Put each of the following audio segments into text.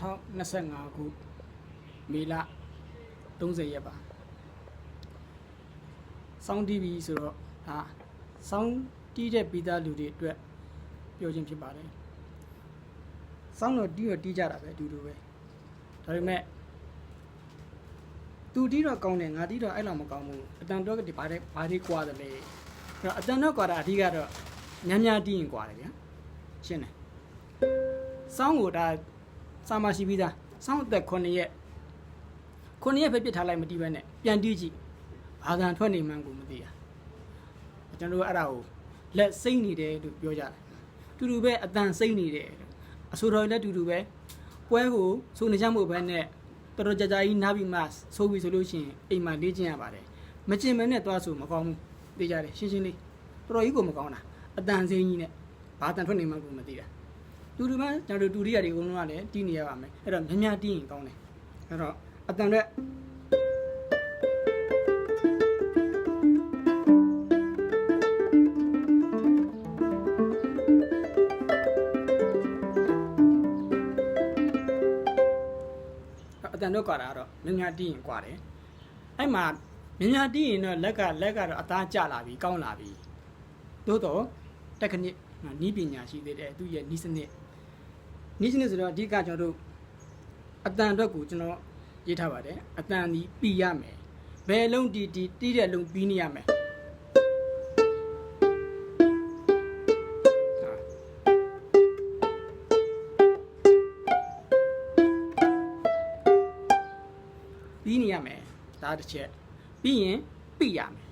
2025ခုမေလ30ရက်ပါစောင်း TV ဆိုတော့ဒါစောင်းတီးတဲ့ပြီးသားလူတွေအတွက်ပြောခြင်းဖြစ်ပါတယ်စောင်းတော့တီးတော့တီးကြတာပဲအတူတူပဲဒါပေမဲ့သူတီးတော့ကောင်းတယ်ငါတီးတော့အဲ့လောက်မကောင်းဘူးအတန်တော့ကဒီဘာတွေဘာတွေကွာတယ်လေအဲ့တော့အတန်တော့ကွာတာအဓိကတော့များများတီးရင်ကွာတယ်ဗျာရှင်းတယ်စောင်းကိုဒါ စာမရှိပြီးသားစောင်းအသက်9ရက်9ရက်ပဲပြစ်ထားလိုက်မတီးပဲနဲ့ပြန်တီးကြည့်ဘာသာထွက်နေမှန်းကိုမသိရကျွန်တော်တို့အဲ့ဒါကိုလက်စိမ့်နေတယ်လို့ပြောကြတယ်တူတူပဲအတန်စိမ့်နေတယ်အဆိုတော်လည်းတူတူပဲပွဲကိုဆိုနေကြမှုပဲနဲ့တော်တော်ကြာကြာကြီးနားပြီးမှဆိုးပြီးဆိုလို့ရှိရင်အိမ်မှာလေ့ကျင့်ရပါတယ်မကျင်မဲနဲ့သွားဆိုမကောင်းဘူးသိကြတယ်ရှင်းရှင်းလေးတော်တော်ကြီးကိုမကောင်းတာအတန်စိမ့်ကြီးနဲ့ဘာတန်ထွက်နေမှန်းကိုမသိတာ တူတူမှကျွန်တော်တို့တူရိယာတွေအကုန်လုံးကလည်းတီးနေရပါမယ်အဲ့တော့များများတီးရင်ကောင်းတယ်အဲ့တော့အတန်ရက်အတန်တော့ကွာတာကတော့များများတီးရင်ကွာတယ်အဲ့မှာများများတီးရင်တော့လက်ကလက်ကတော့အသားကျလာပြီကောင်းလာပြီသို့တော့တက်ကနစ် နီးပညာရှိသေးတယ်သူရဲ့နီးစနစ်နီးစနစ်ဆိုတော့အဓိကကျွန်တော်တို့အတန်အတွက်ကိုကျွန်တော်ရေးထားပါတယ်အတန်ဒီပြီးရမယ်ဘယ်လုံးတီတီတီးတဲ့လုံးပြီးနေရမယ်ဟာပြီးနေရမယ်ဒါတစ်ချက်ပြီးရင်ပြီးရမယ်အဲ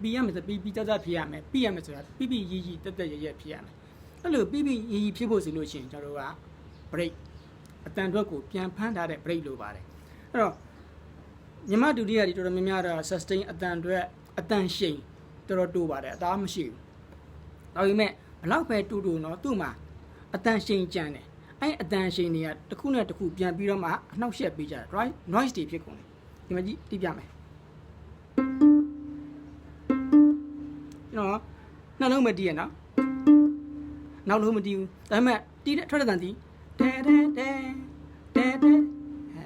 ပြီးရမယ်ဆိုပြီးပြီးတတ်တတ်ဖြစ်ရမယ်ပြီးရမယ်ဆိုတာပြီးပြီးရီးရီးတက်တက်ရရဖြစ်ရမယ်အဲ့လိုပြီးပြီးရီးရီးဖြစ်ဖို့ဆိုလို့ရှိရင်ကျွန်တော်တို့က break အတန်အတွက်ကိုပြန်ဖမ်းထားတဲ့ break လိုပါတယ်အဲ့တော့ညီမဒုတိယတွေတော်တော်များများတော့ sustain အတန်အတွက်အတန်ရှိန်တော်တော်တိုးပါတယ်အသားမရှိဘူးဒါပေမဲ့ဘလောက်ပဲတူတူတော့သူ့မှာအတန်ရှိန်ကြံတယ်အဲ့အတန်ရှိန်တွေကတစ်ခုနဲ့တစ်ခုပြန်ပြီးတော့မှအနှောက်ယှက်ပေးကြတယ် right noise တွေဖြစ်ကုန်တယ်ဒီမှာကြည့်တိပြမယ် ကျွန်တော်နှလုံးမတီးရနော်နောက်လုံးမတီးဘူးဒါပေမဲ့တီးတဲ့ထွက်တဲ့တန်တီးတဲတဲတဲတဲတဲအဲ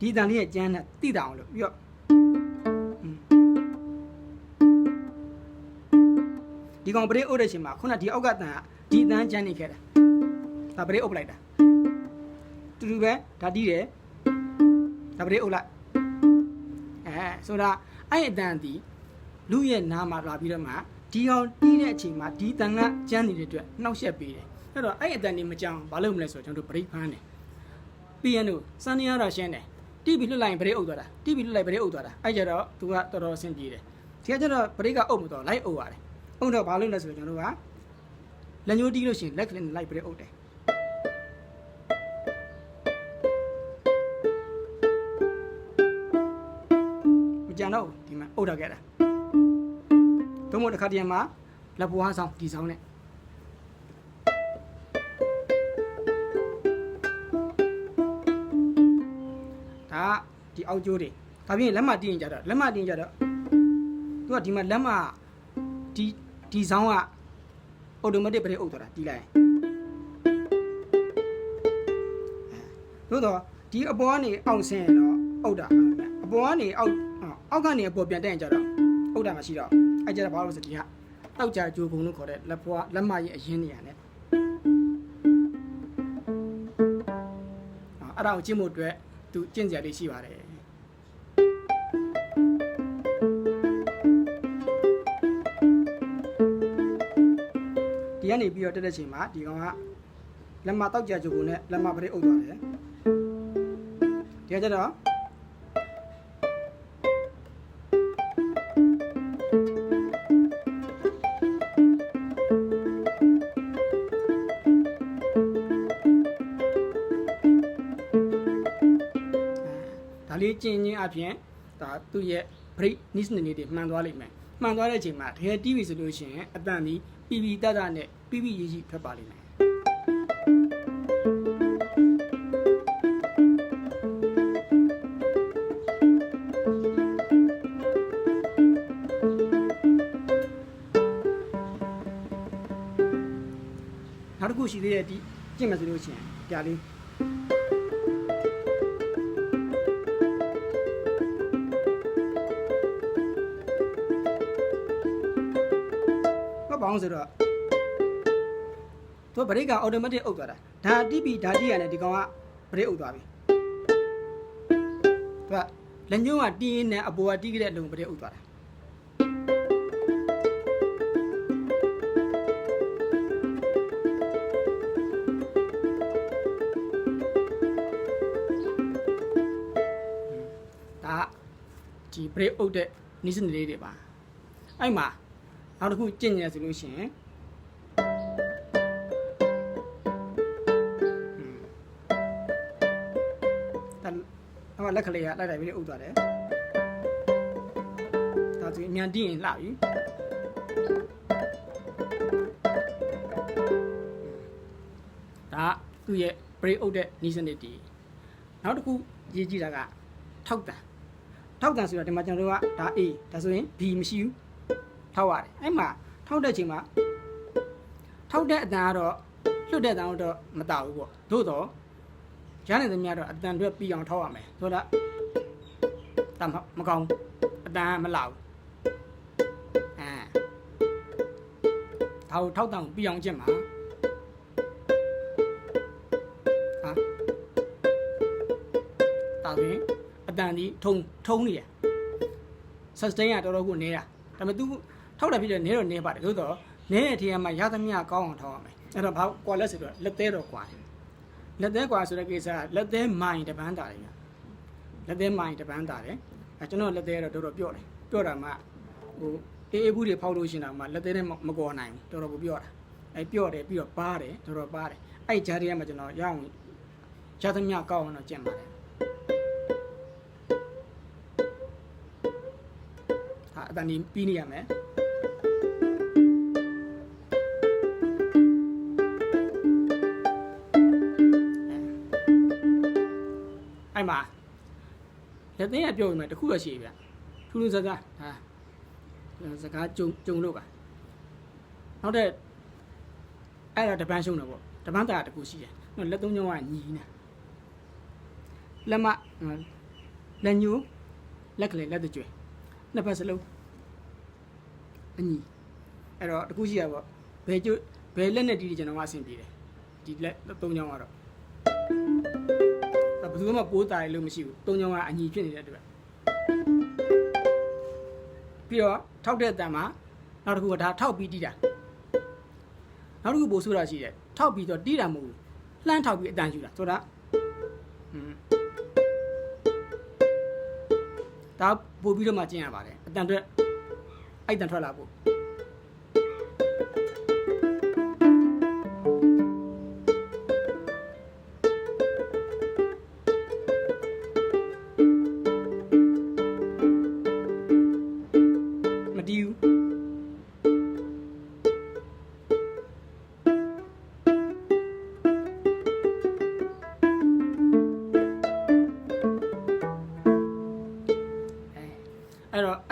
ဒီတန်လေးရဲ့ကျန်းနဲ့တိတောင်လို့ပြီးတော့ဒီကောင်ပရိအုပ်တဲ့ချိန်မှာခုနဒီအောက်ကတန်ကဒီတန်းကျန်းနေခဲ့တာဒါပရိအုပ်လိုက်တာတူတူပဲဒါတီးတယ်ဒါပရိအုပ်လိုက်အဲဆိုတာအဲ့အတန်ဒီလူရဲ့နားမှာလာပြီးတော့မှ ဒီကောင်တီးတဲ့အချိန်မှာဒီတန်ကကျန်းနေတဲ့အတွက်နှောက်ယှက်ပေးတယ်အဲ့တော့အဲ့အတန်ဒီမကြောင်ဘာလို့မလဲဆိုတော့ကျွန်တော်တို့ပရိဖမ်းတယ်ပြီးရင်တို့စမ်းနေရတော့ရှင်းတယ်တီးပြီးလွတ်လိုက်ရင်ပရိအုပ်သွားတာတီးပြီးလွတ်လိုက်ပရိအုပ်သွားတာအဲ့ကြတော့သူကတော်တော်အဆင်ပြေတယ်ဒီကကျတော့ပရိကအုပ်မတော့လိုက်အုပ်ရတယ်အုပ်တော့ဘာလို့လဲဆိုတော့ကျွန်တော်တို့ကလက်ညှိုးတီးလို့ရှိရင်လက်ကလေးနဲ့လိုက်ပရိအုပ်တယ်မကြံတော့ဘူးဒီမှာအုပ်တော့ခဲ့တာ သုံးဖို့တစ်ခါတည်းမှာလက်ပွားဆောင်ဒီဆောင်နဲ့ဒါကဒီအောက်ကျိုးတွေဒါပြင်လက်မတီးရင်ကြတော့လက်မတီးရင်ကြတော့သူကဒီမှာလက်မဒီဒီဆောင်ကအော်တိုမက်တစ်ဘရိတ်အုပ်သွားတာတီးလိုက်ရင်အဲသို့တော့ဒီအပေါ်ကနေအောက်ဆင်းရင်တော့အုပ်တာမှန်ပါအပေါ်ကနေအောက်အောက်ကနေအပေါ်ပြန်တက်ရင်ကြတော့အုပ်တာမရှိတော့ အဲကြတော့ဘာလို့လဲဆိုဒီကတောက်ကြကြိုးကုံလို့ခေါ်တဲ့လက်ဖွားလက်မရဲ့အရင်နေရနဲ့အဲ့ဒါကိုကျင့်ဖို့အတွက်သူကျင့်ကြရလေးရှိပါတယ်ဒီကနေပြီးတော့တက်တဲ့ချိန်မှာဒီကောင်ကလက်မတောက်ကြကြိုးကုံနဲ့လက်မပရိအုပ်သွားတယ်ဒီကကျတော့ လေးကျင့်ချင်းအပြင်ဒါသူ့ရဲ့ break niche နေနေတွေမှန်သွားလိမ့်မယ်မှန်သွားတဲ့အချိန်မှာတကယ် TV ဆိုလို့ရှိရင်အတန်ဒီပြီးပြီးတတ်တတ်နဲ့ပြီးပြီးရည်ရည်ထွက်ပါလိမ့်မယ်နောက်တစ်ခုရှိသေးတဲ့ဒီကျင့်မယ်ဆိုလို့ရှိရင်ပြာလေး င်းဆိုတော့သူကဘရိတ်ကအော်တိုမက်တစ်အုပ်သွားတာဒါတီးပြီးဒါတီးရတယ်ဒီကောင်ကဘရိတ်အုပ်သွားပြီသူကလက်ညှိုးကတီးရင်းနဲ့အပေါ်ကတီးကြတဲ့အလုံးဘရိတ်အုပ်သွားတာဒါဒီဘရိတ်အုပ်တဲ့နိစနစ်လေးတွေပါအဲ့မှာ နောက်တစ်ခုကြင့်ညက်ဆိုလို့ရှိရင်ဒါတော့လက်ကလေးကလိုက်လိုက်ပြီးအုပ်သွားတယ်ဒါသူအမြန်တီးရင်လှပြီဒါသူ့ရဲ့ break အုပ်တဲ့နီးစနစ်တီးနောက်တစ်ခုရေးကြည့်တာကထောက်တန်ထောက်တန်ဆိုတော့ဒီမှာကျွန်တော်တို့ကဒါ A ဒါဆိုရင် B မရှိဘူး ထောက်ရတယ်အဲ့မှာထောက်တဲ့ချိန်မှာထောက်တဲ့အတန်ကတော့လွတ်တဲ့အတန်တော့မတောက်ဘူးပေါ့သို့တော့ရနိုင်သမျှတော့အတန်အတွက်ပြီးအောင်ထောက်ရမယ်ဆိုတော့တမမကောင်းဘူးအတန်ကမလောက်ဘူးအဲဒါကိုထောက်တန်ကိုပြီးအောင်ကျင့်ပါဟာဒါပြင်အတန်ဒီထုံထုံနေရ sustain ကတော်တော်ကိုနေတာဒါပေမဲ့ तू ထောက်တာဖြစ်တယ်နေတော့နေပါတယ်သို့တော့နေတဲ့ทีမှာရသမျှကောင်းအောင်ထောက်ရမယ်အဲ့တော့ဘာကွာလက်ဆိုတော့လက်သေးတော့ကွာတယ်လက်သေးကွာဆိုတဲ့ကိစ္စကလက်သေးမိုင်တပန်းတာတယ်ညလက်သေးမိုင်တပန်းတာတယ်အဲကျွန်တော်လက်သေးကတော့တော်တော်ပြော့တယ်ပြော့တာမှဟိုအေးအေးဘူးတွေဖောက်လို့ရှရင်တော့မှလက်သေးနဲ့မကော်နိုင်ဘူးတော်တော်ကိုပြော့တာအဲပြော့တယ်ပြီးတော့ပါတယ်တော်တော်ပါတယ်အဲ့ဂျာရီကမှကျွန်တော်ရအောင်ရသမျှကောက်အောင်တော့ကျင့်ပါတယ်ဟာအတန်ဒီပြီးနေရမယ် မှာလက်သေးကပြောပြီးမှတခုတော့ရှိပြီဗျထူးထူးဆန်းဆန်းဟာစကားကြုံကြုံလို့ပါနောက်တဲ့အဲ့ဒါတပန်းရှုံးတယ်ပေါ့တပန်းတာတကူရှိတယ်နော်လက်သုံးချောင်းကညီနေလက်မလက်ညိုးလက်ကလေးလက်တကြွယ်နှစ်ဖက်စလုံးအညီအဲ့တော့တကူရှိရပေါ့ဘယ်ကျွဘယ်လက်နဲ့တီးတီးကျွန်တော်ကအဆင်ပြေတယ်ဒီလက်သုံးချောင်းကတော့ဘ ယ်သူမှပိုးတာရလို့မရှိဘူးတုံးချောင်းကအညီဖြစ်နေတဲ့အတွက်ပြီးတော့ထောက်တဲ့အတန်မှာနောက်တစ်ခုကဒါထောက်ပြီးတီးတာနောက်တစ်ခုပို့ဆိုတာရှိတယ်ထောက်ပြီးတော့တီးတာမဟုတ်ဘူးလှမ်းထောက်ပြီးအတန်ယူတာဆိုတာဟွန်းဒါပို့ပြီးတော့မှကျင်းရပါတယ်အတန်အတွက်အဲ့တန်ထွက်လာဖို့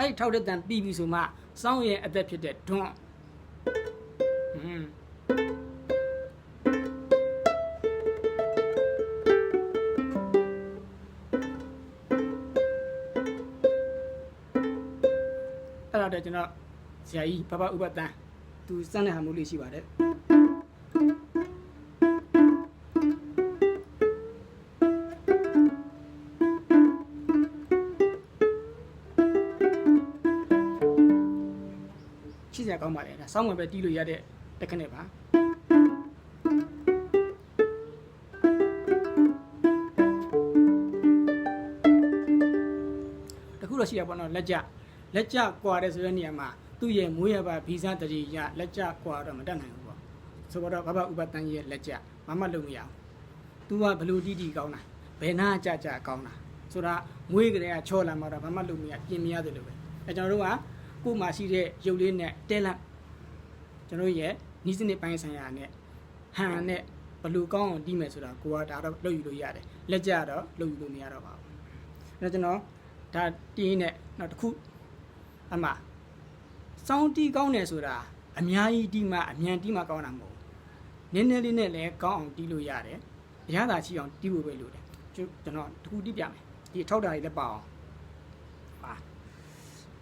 အဲအဲ့တော့အဲ့ထောက်တဲ့တန်ပြီးပြီဆိုမှစောင်းရဲ့အသက်ဖြစ်တဲ့ဒွန်းဟွန်းအဲ့တော့ကျွန်တော်ဆရာကြီးဘဘဥပတန်းသူစမ်းတဲ့ဟာမျိုးလေးရှိပါတယ် ကောင်းပါလေဒါစောင်းဝင်ပဲတီးလို့ရတဲ့တက္ကနဲ့ပါတခုတော့ရှိရပါတော့လက်ကြလက်ကြကွာတဲ့ဆိုတဲ့နေရာမှာသူ့ရဲ့မွေးရပါဗီဇတရီရလက်ကြကွာတော့မတတ်နိုင်ဘူးပေါ့ဆိုတော့ဘဘဥပတန်းရဲ့လက်ကြမမလုံးမရအောင်သူကဘလူတီတီကောင်းတာဘယ်နာကြကြကောင်းတာဆိုတာမွေးကလေးကချောလာမှတော့ဘာမှလုံးမရပြင်မရတယ်လို့ပဲအဲကျွန်တော်တို့က ကို့မှာရှိတဲ့ရုပ်လေးနဲ့တဲလန့်ကျွန်တော်ရဲ့နီးစနစ်ပိုင်းဆိုင်ရာနဲ့ဟန်နဲ့ဘလူကောင်းအောင်တီးမယ်ဆိုတာကိုကဒါတော့လုပ်ယူလို့ရတယ်လက်ကြတော့လုပ်ယူလို့မရတော့ပါဘူးအဲကျွန်တော်ဒါတင်းနဲ့နောက်တစ်ခုအမှစောင်းတီးကောင်းတယ်ဆိုတာအများကြီးတီးမှအမြန်တီးမှကောင်းတာမဟုတ်ဘူးနည်းနည်းလေးနဲ့လည်းကောင်းအောင်တီးလို့ရတယ်အရသာချီအောင်တီးဖို့ပဲလိုတယ်ကျွန်တော်တစ်ခုတီးပြမယ်ဒီထောက်တာတွေလည်းပါအောင်ပါ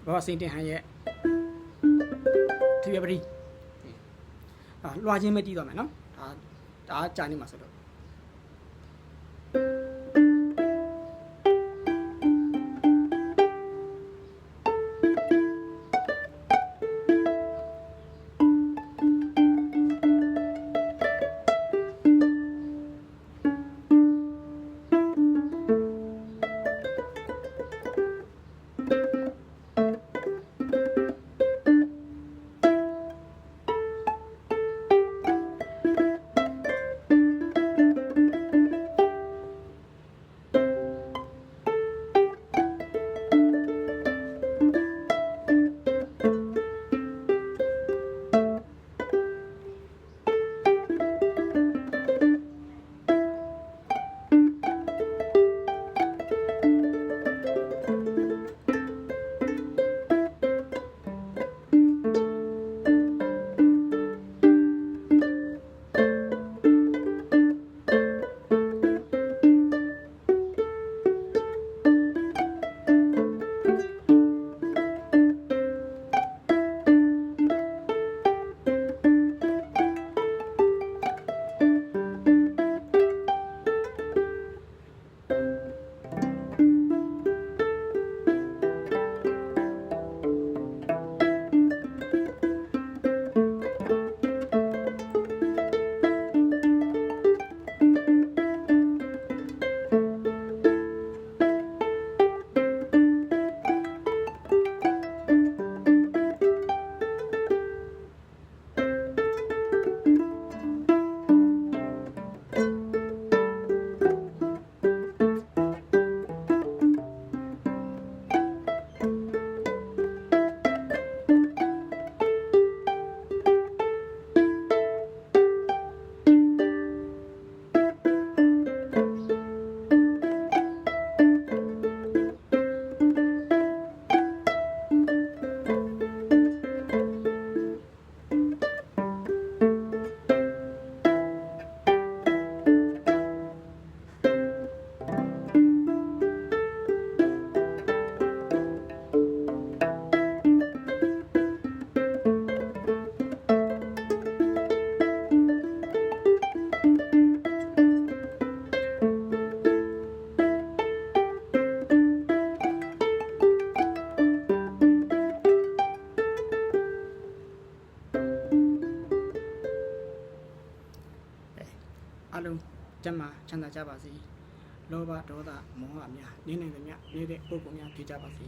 ဘောစိန်တင်ဟန်ရဲ့သူရပတိအာလွှာချင်းပဲတီးသွားမယ်နော်ဒါဒါကြာနေမှာဆိုတော့ ချမ်းသာကြပါစေလောဘဒေါသမောဟများနင်းနေသမျှနေတဲ့ပုဂ္ဂိုလ်များဖြစ်ကြပါစေ